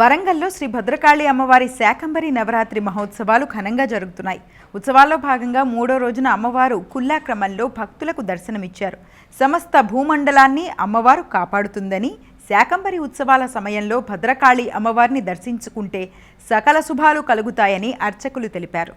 వరంగల్లో శ్రీ భద్రకాళి అమ్మవారి శాకంబరి నవరాత్రి మహోత్సవాలు ఘనంగా జరుగుతున్నాయి. ఉత్సవాల్లో భాగంగా మూడో రోజున అమ్మవారు కుల్లా క్రమంలో భక్తులకు దర్శనమిచ్చారు. సమస్త భూమండలాన్ని అమ్మవారు కాపాడుతుందని శాకంబరి ఉత్సవాల సమయంలో భద్రకాళి అమ్మవారిని దర్శించుకుంటే సకల శుభాలు కలుగుతాయని అర్చకులు తెలిపారు.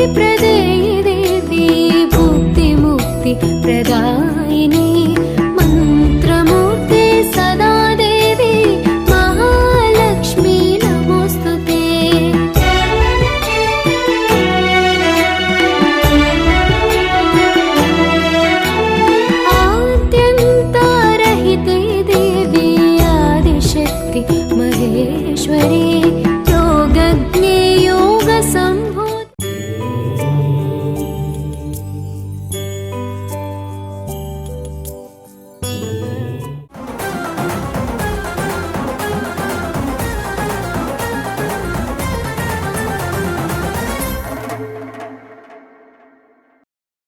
ముక్తి ప్రజయి దేవి భుక్తి ముక్తి ప్రదాయిని. మంత్రమూర్తి సదా దేవి మహాలక్ష్మి నమోస్తుతే. ఆద్యంత రహితే దేవి ఆదిశక్తి మహేశ్వరి యోగ